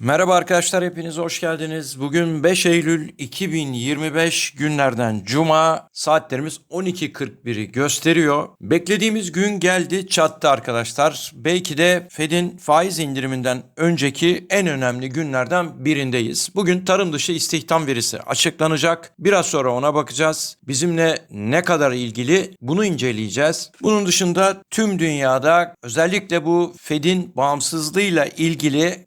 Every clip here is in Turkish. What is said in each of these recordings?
Merhaba arkadaşlar hepiniz hoş geldiniz. Bugün 5 Eylül 2025 günlerden Cuma saatlerimiz 12.41'i gösteriyor. Beklediğimiz gün geldi çattı arkadaşlar. Belki de Fed'in faiz indiriminden önceki en önemli günlerden birindeyiz. Bugün tarım dışı istihdam verisi açıklanacak. Biraz sonra ona bakacağız. Bizimle ne kadar ilgili bunu inceleyeceğiz. Bunun dışında tüm dünyada özellikle bu Fed'in bağımsızlığıyla ilgili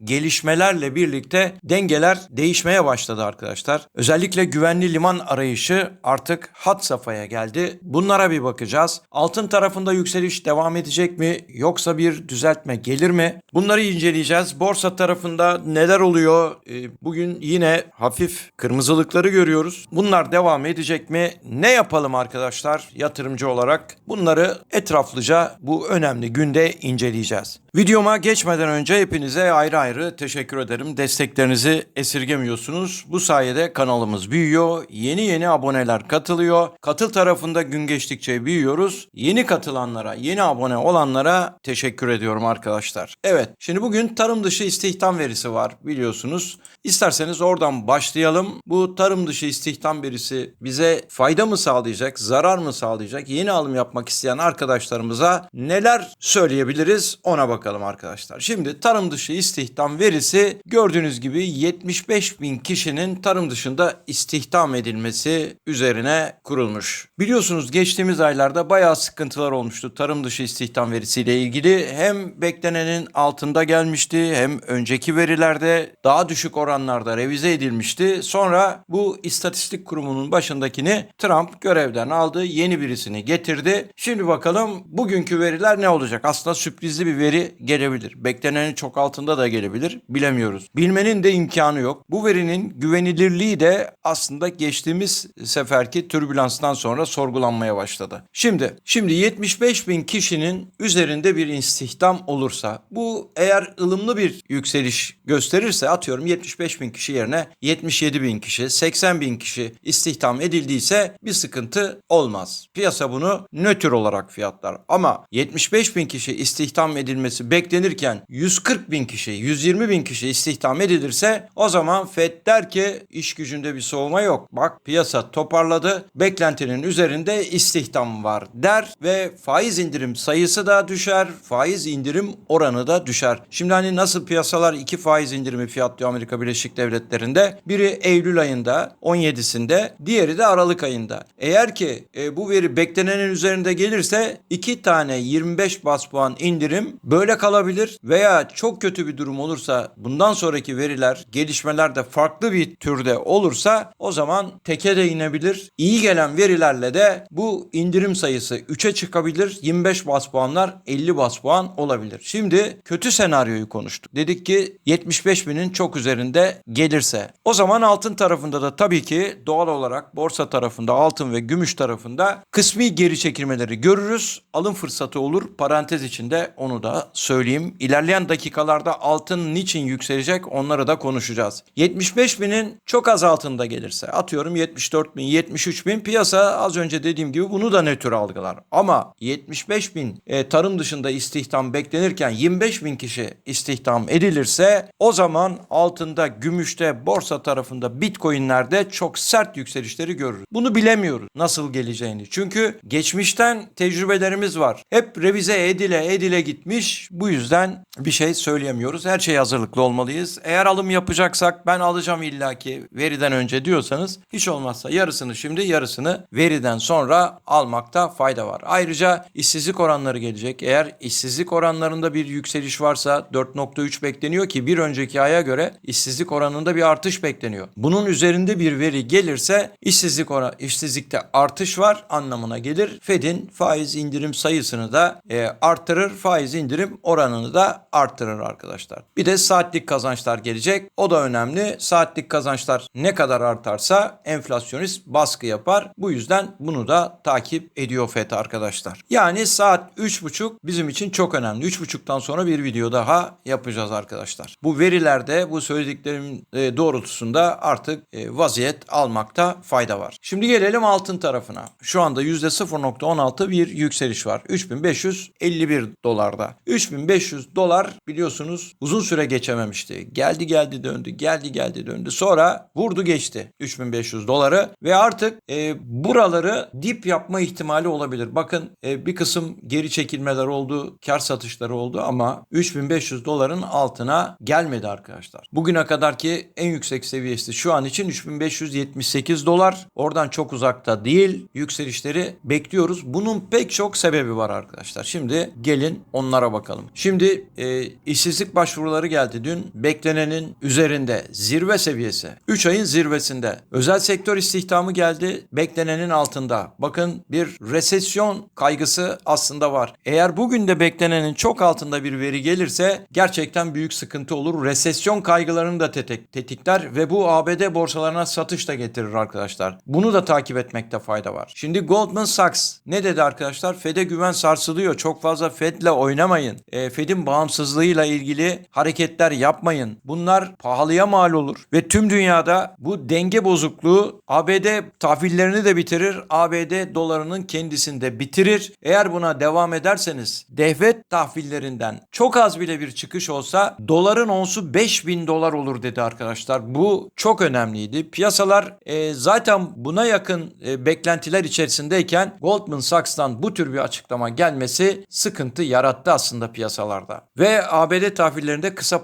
gelişmelerle birlikte dengeler değişmeye başladı arkadaşlar. Özellikle güvenli liman arayışı artık hat safhaya geldi. Bunlara bir bakacağız. Altın tarafında yükseliş devam edecek mi yoksa bir düzeltme gelir mi? Bunları inceleyeceğiz. Borsa tarafında neler oluyor? Ee, Bugün yine hafif kırmızılıkları görüyoruz. Bunlar devam edecek mi? Ne yapalım arkadaşlar yatırımcı olarak? Bunları etraflıca bu önemli günde inceleyeceğiz. Videoma geçmeden önce hepinize ayrı ayrı teşekkür ederim. Desteklerinizi esirgemiyorsunuz. Bu sayede kanalımız büyüyor. Yeni yeni aboneler katılıyor. Katıl tarafında gün geçtikçe büyüyoruz. Yeni katılanlara, yeni abone olanlara teşekkür ediyorum arkadaşlar. Evet, şimdi bugün tarım dışı istihdam verisi var biliyorsunuz. İsterseniz oradan başlayalım. Bu tarım dışı istihdam verisi bize fayda mı sağlayacak, zarar mı sağlayacak? Yeni alım yapmak isteyen arkadaşlarımıza neler söyleyebiliriz ona bakalım arkadaşlar. Şimdi tarım dışı istihdam verisi gördüğünüz gibi 75 bin kişinin tarım dışında istihdam edilmesi üzerine kurulmuş. Biliyorsunuz geçtiğimiz aylarda bayağı sıkıntılar olmuştu tarım dışı istihdam verisiyle ilgili. Hem beklenenin altında gelmişti hem önceki verilerde daha düşük oranlarda revize edilmişti. Sonra bu istatistik kurumunun başındakini Trump görevden aldı. Yeni birisini getirdi. Şimdi bakalım bugünkü veriler ne olacak? Aslında sürprizli bir veri gelebilir. Beklenenin çok altında da gelebilir. Bilemiyoruz. Bilmenin de imkanı yok. Bu verinin güvenilirliği de aslında geçtiğimiz seferki türbülanstan sonra sorgulanmaya başladı. Şimdi şimdi 75 bin kişinin üzerinde bir istihdam olursa bu eğer ılımlı bir yükseliş gösterirse atıyorum 75 bin kişi yerine 77 bin kişi 80 bin kişi istihdam edildiyse bir sıkıntı olmaz. Piyasa bunu nötr olarak fiyatlar ama 75 bin kişi istihdam edilmesi beklenirken 140 bin kişi 120 bin kişi istihdam edilirse o zaman FED der ki iş gücünde bir soğuma yok. Bak piyasa toparladı beklentinin üzerinde istihdam var der ve faiz indirim sayısı da düşer faiz indirim oranı da düşer. Şimdi hani nasıl piyasalar iki faiz indirimi fiyatlıyor Amerika Birleşik Devletleri'nde biri Eylül ayında 17'sinde diğeri de Aralık ayında. Eğer ki e, bu veri beklenenin üzerinde gelirse iki tane 25 bas puan indirim böyle kalabilir veya çok kötü bir durum olursa bundan sonraki veriler gelişmeler de farklı bir türde olursa o zaman teke de inebilir. İyi gelen verilerle de bu indirim sayısı 3'e çıkabilir. 25 bas puanlar 50 bas puan olabilir. Şimdi kötü senaryoyu konuştuk. Dedik ki 75 binin çok üzerinde gelirse. O zaman altın tarafında da tabii ki doğal olarak borsa tarafında altın ve gümüş tarafında kısmi geri çekilmeleri görürüz. Alım fırsatı olur. Parantez içinde onu da söyleyeyim. İlerleyen dakikalarda altın niçin yükselecek onları da konuşacağız. 75 binin çok az altında gelirse atıyorum 74 bin 73 bin piyasa az önce dediğim gibi bunu da nötr algılar. Ama 75 bin e, tarım dışında istihdam beklenirken 25 bin kişi istihdam edilirse o zaman altında, gümüşte, borsa tarafında, bitcoinlerde çok sert yükselişleri görürüz. Bunu bilemiyoruz nasıl geleceğini. Çünkü geçmişten tecrübelerimiz var. Hep revize edile edile gitmiş. Bu yüzden bir şey söyleyemiyoruz. Her şeye hazırlıklı olmalıyız. Eğer alım yapacaksak ben alacağım illaki veriden önce diyorsanız hiç olmazsa yarısını şimdi yarısını veriden sonra almakta fayda var. Ayrıca işsizlik oranları gelecek. Eğer işsizlik oranlarında bir yükseliş varsa 4.3 bekleniyor ki bir önceki aya göre işsizlik oranında bir artış bekleniyor. Bunun üzerinde bir veri gelirse işsizlik oran işsizlikte artış var anlamına gelir. Fed'in faiz indirim sayısını da e, arttırır, faiz indirim oranını da arttırır arkadaşlar. Bir de saatlik kazançlar gelecek. O da önemli. Saatlik kazançlar ne kadar artarsa enflasyonist baskı yapar. Bu yüzden bunu da takip ediyor FED arkadaşlar. Yani saat 3.30 bizim için çok önemli. 3.30'dan sonra bir video daha yapacağız arkadaşlar. Bu verilerde bu söylediklerimin e, doğrultusunda artık e, vaziyet almakta fayda var. Şimdi gelelim altın tarafına. Şu anda %0.16 bir yükseliş var. 3551 dolarda. 3500 dolar biliyorsunuz uzun süre geçememiş. Gelmemişti. Geldi geldi döndü, geldi geldi döndü. Sonra vurdu geçti 3500 doları ve artık e, buraları dip yapma ihtimali olabilir. Bakın e, bir kısım geri çekilmeler oldu, kar satışları oldu ama 3500 doların altına gelmedi arkadaşlar. Bugüne kadarki en yüksek seviyesi şu an için 3578 dolar. Oradan çok uzakta değil. Yükselişleri bekliyoruz. Bunun pek çok sebebi var arkadaşlar. Şimdi gelin onlara bakalım. Şimdi e, işsizlik başvuruları geldi dün. Beklenenin üzerinde zirve seviyesi. 3 ayın zirvesinde. Özel sektör istihdamı geldi. Beklenenin altında. Bakın bir resesyon kaygısı aslında var. Eğer bugün de beklenenin çok altında bir veri gelirse gerçekten büyük sıkıntı olur. Resesyon kaygılarını da tetik, tetikler ve bu ABD borsalarına satış da getirir arkadaşlar. Bunu da takip etmekte fayda var. Şimdi Goldman Sachs ne dedi arkadaşlar? Fed'e güven sarsılıyor. Çok fazla Fed'le oynamayın. E, Fed'in bağımsızlığıyla ilgili hareketler yapmayın. Bunlar pahalıya mal olur ve tüm dünyada bu denge bozukluğu ABD tahvillerini de bitirir. ABD dolarının kendisini de bitirir. Eğer buna devam ederseniz devlet tahvillerinden çok az bile bir çıkış olsa doların onsu 5000 dolar olur dedi arkadaşlar. Bu çok önemliydi. Piyasalar e, zaten buna yakın e, beklentiler içerisindeyken Goldman Sachs'tan bu tür bir açıklama gelmesi sıkıntı yarattı aslında piyasalarda. Ve ABD tahvillerinde kısa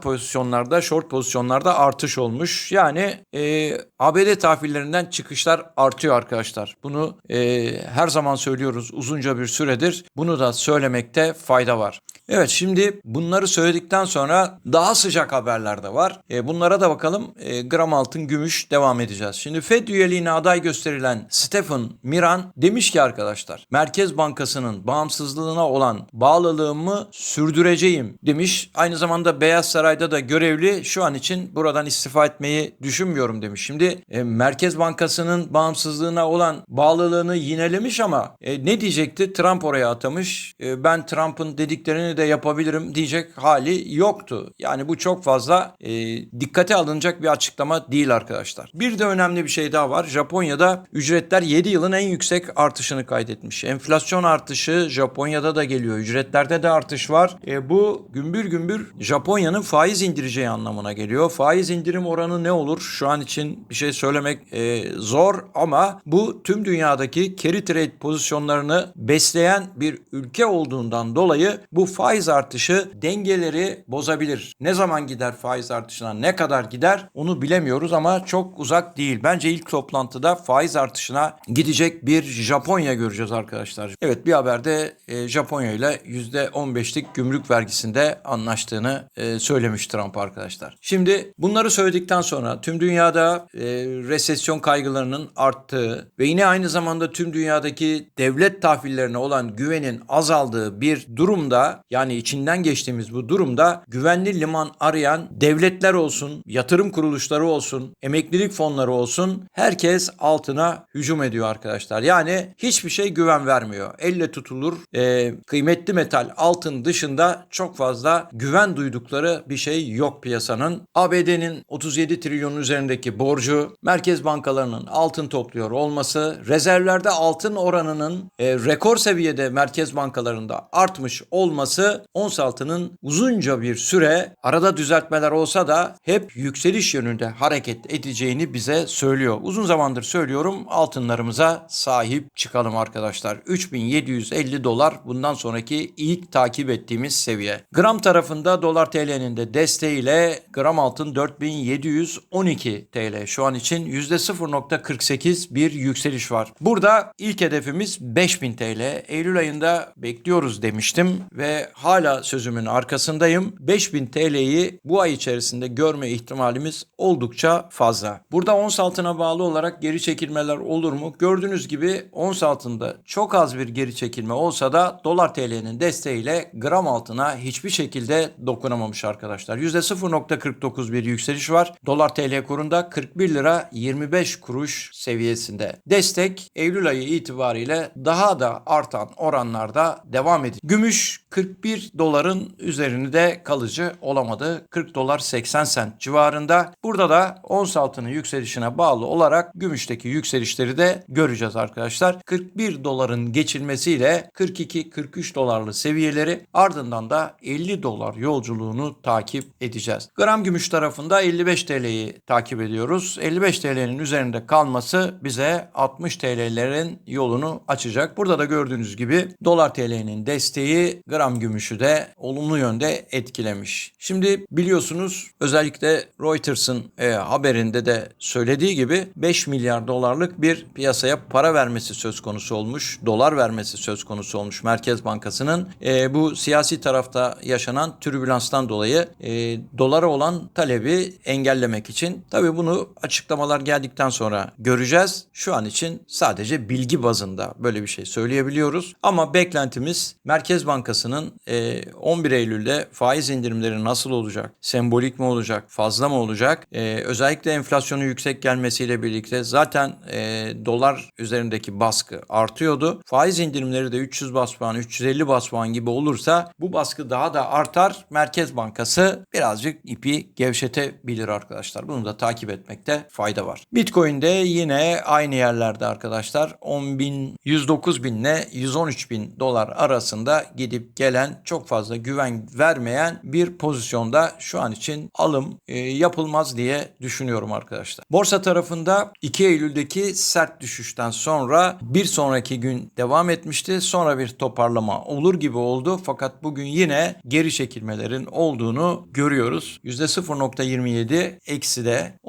pozisyonlarda, short pozisyonlarda artış olmuş. Yani e, ABD tahvillerinden çıkışlar artıyor arkadaşlar. Bunu e, her zaman söylüyoruz uzunca bir süredir. Bunu da söylemekte fayda var. Evet şimdi bunları söyledikten sonra daha sıcak haberler de var. E, bunlara da bakalım. E, gram altın gümüş devam edeceğiz. Şimdi Fed üyeliğine aday gösterilen Stephen Miran demiş ki arkadaşlar Merkez Bankası'nın bağımsızlığına olan bağlılığımı sürdüreceğim demiş. Aynı zamanda Beyaz Saray'da da görevli şu an için buradan istifa etmeyi düşünmüyorum demiş. Şimdi e, Merkez Bankası'nın bağımsızlığına olan bağlılığını yinelemiş ama e, ne diyecekti? Trump oraya atamış. E, ben Trump'ın dediklerini de yapabilirim diyecek hali yoktu. Yani bu çok fazla e, dikkate alınacak bir açıklama değil arkadaşlar. Bir de önemli bir şey daha var. Japonya'da ücretler 7 yılın en yüksek artışını kaydetmiş. Enflasyon artışı Japonya'da da geliyor. Ücretlerde de artış var. E, bu gümbür gümbür Japonya'nın faiz indireceği anlamına geliyor. Faiz indirim oranı ne olur? Şu an için bir şey söylemek e, zor ama bu tüm dünyadaki carry trade pozisyonlarını besleyen bir ülke olduğundan dolayı bu faiz artışı dengeleri bozabilir. Ne zaman gider faiz artışına ne kadar gider onu bilemiyoruz ama çok uzak değil. Bence ilk toplantıda faiz artışına gidecek bir Japonya göreceğiz arkadaşlar. Evet bir haberde e, Japonya ile %15'lik gümrük vergisinde anlaştığını e, söylemiş Trump arkadaşlar. Şimdi bunları söyledikten sonra tüm dünyada e, resesyon kaygılarının arttığı ve yine aynı zamanda tüm dünyadaki devlet tahvillerine olan güvenin azaldığı bir durumda yani içinden geçtiğimiz bu durumda güvenli liman arayan devletler olsun, yatırım kuruluşları olsun, emeklilik fonları olsun herkes altına hücum ediyor arkadaşlar. Yani hiçbir şey güven vermiyor. Elle tutulur e, kıymetli metal altın dışında çok fazla güven duydukları bir şey yok piyasanın. ABD'nin 37 trilyonun üzerindeki borcu, merkez bankalarının altın topluyor olması, rezervlerde altın oranının e, rekor seviyede merkez bankalarında artmış olması ons altının uzunca bir süre arada düzeltmeler olsa da hep yükseliş yönünde hareket edeceğini bize söylüyor. Uzun zamandır söylüyorum altınlarımıza sahip çıkalım arkadaşlar. 3750 dolar bundan sonraki ilk takip ettiğimiz seviye. Gram tarafında dolar TL'nin de desteğiyle gram altın 4712 TL. Şu an için %0.48 bir yükseliş var. Burada ilk hedefimiz 5000 TL. Eylül ayında bekliyoruz demiştim ve hala sözümün arkasındayım. 5000 TL'yi bu ay içerisinde görme ihtimalimiz oldukça fazla. Burada ons altına bağlı olarak geri çekilmeler olur mu? Gördüğünüz gibi ons altında çok az bir geri çekilme olsa da dolar TL'nin desteğiyle gram altına hiçbir şekilde dokunamamış arkadaşlar. %0.49 bir yükseliş var. Dolar TL kurunda 41 41 lira 25 kuruş seviyesinde. Destek Eylül ayı itibariyle daha da artan oranlarda devam ediyor. Gümüş 41 doların üzerinde kalıcı olamadı. 40 dolar 80 sent civarında. Burada da ons altının yükselişine bağlı olarak gümüşteki yükselişleri de göreceğiz arkadaşlar. 41 doların geçilmesiyle 42-43 dolarlı seviyeleri ardından da 50 dolar yolculuğunu takip edeceğiz. Gram gümüş tarafında 55 TL'yi takip ediyoruz. 55 TL'nin üzerinde kalması bize 60 TL'lerin yolunu açacak. Burada da gördüğünüz gibi dolar TL'nin desteği gram gümüşü de olumlu yönde etkilemiş. Şimdi biliyorsunuz özellikle Reuters'ın e, haberinde de söylediği gibi 5 milyar dolarlık bir piyasaya para vermesi söz konusu olmuş. Dolar vermesi söz konusu olmuş Merkez Bankası'nın. E, bu siyasi tarafta yaşanan türbülanstan dolayı e, dolara olan talebi engellemek için. Tabii bunu açıklamalar geldikten sonra göreceğiz. Şu an için sadece bilgi bazında böyle bir şey söyleyebiliyoruz. Ama beklentimiz Merkez Bankası'nın e, 11 Eylül'de faiz indirimleri nasıl olacak? Sembolik mi olacak? Fazla mı olacak? E, özellikle enflasyonun yüksek gelmesiyle birlikte zaten e, dolar üzerindeki baskı artıyordu. Faiz indirimleri de 300 bas puan, 350 bas puan gibi olursa bu baskı daha da artar. Merkez Bankası birazcık ipi gevşetebilir arkadaşlar. Bunu da takip etmekte fayda var. Bitcoin'de yine aynı yerlerde arkadaşlar 10 bin, 109 bin ile 113 bin dolar arasında gidip gelen çok fazla güven vermeyen bir pozisyonda şu an için alım e, yapılmaz diye düşünüyorum arkadaşlar. Borsa tarafında 2 Eylül'deki sert düşüşten sonra bir sonraki gün devam etmişti. Sonra bir toparlama olur gibi oldu fakat bugün yine geri çekilmelerin olduğunu görüyoruz. %0.27 eksi de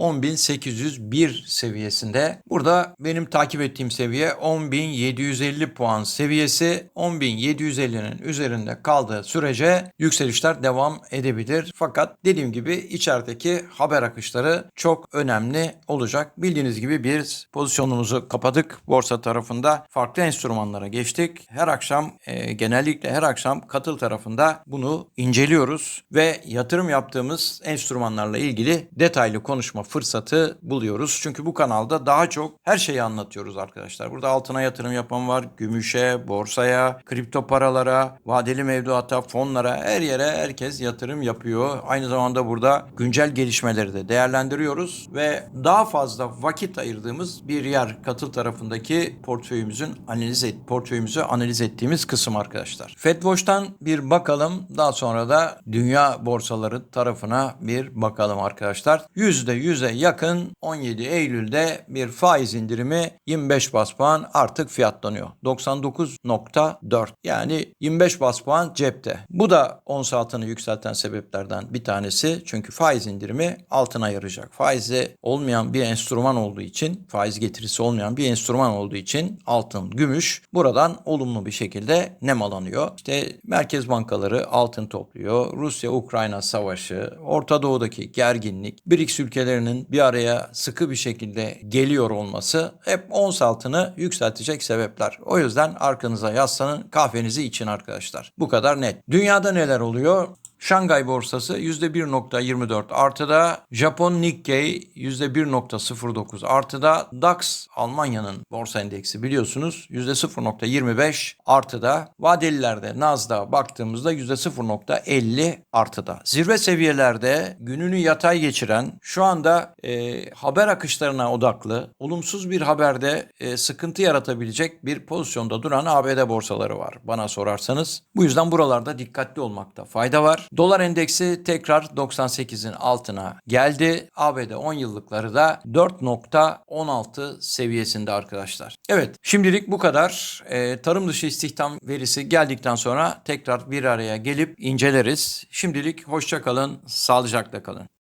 10.801 seviyesinde. Burada benim takip ettiğim seviye 10.750 puan seviyesi. 10.750'nin üzerinde kaldığı sürece yükselişler devam edebilir. Fakat dediğim gibi içerideki haber akışları çok önemli olacak. Bildiğiniz gibi bir pozisyonumuzu kapadık borsa tarafında. Farklı enstrümanlara geçtik. Her akşam e, genellikle her akşam katıl tarafında bunu inceliyoruz ve yatırım yaptığımız enstrümanlarla ilgili detaylı konuşma fırsatı buluyoruz. Çünkü bu kanalda daha çok her şeyi anlatıyoruz arkadaşlar. Burada altına yatırım yapan var, gümüşe, borsaya, kripto paralara, vadeli mevduata, fonlara her yere herkes yatırım yapıyor. Aynı zamanda burada güncel gelişmeleri de değerlendiriyoruz ve daha fazla vakit ayırdığımız bir yer katıl tarafındaki portföyümüzün analiz et, portföyümüzü analiz ettiğimiz kısım arkadaşlar. FedWatch'tan bir bakalım. Daha sonra da dünya borsaları tarafına bir bakalım arkadaşlar. %100'e yakın 17 Eylül'de bir faiz indirimi 25 bas puan artık fiyatlanıyor. 99.4 yani 25 bas puan cepte. Bu da ons altını yükselten sebeplerden bir tanesi. Çünkü faiz indirimi altına yarayacak. Faizi olmayan bir enstrüman olduğu için, faiz getirisi olmayan bir enstrüman olduğu için altın, gümüş buradan olumlu bir şekilde nemalanıyor. İşte merkez bankaları altın topluyor. Rusya-Ukrayna savaşı, Orta Doğu'daki gerginlik, BRICS ülkelerinin bir araya sıkı bir şekilde geliyor olması hep ons altını yükseltecek sebepler. O yüzden arkanıza yaslanın kahvenizi için arkadaşlar. Bu kadar net. Dünyada neler oluyor? Şangay borsası %1.24 artıda, Japon Nikkei %1.09 artıda, DAX Almanya'nın borsa endeksi biliyorsunuz %0.25 artıda, vadelilerde Nasdaq'a baktığımızda %0.50 artıda. Zirve seviyelerde gününü yatay geçiren, şu anda e, haber akışlarına odaklı, olumsuz bir haberde e, sıkıntı yaratabilecek bir pozisyonda duran ABD borsaları var bana sorarsanız. Bu yüzden buralarda dikkatli olmakta fayda var. Dolar endeksi tekrar 98'in altına geldi. ABD 10 yıllıkları da 4.16 seviyesinde arkadaşlar. Evet şimdilik bu kadar. Ee, tarım dışı istihdam verisi geldikten sonra tekrar bir araya gelip inceleriz. Şimdilik hoşça kalın, sağlıcakla kalın.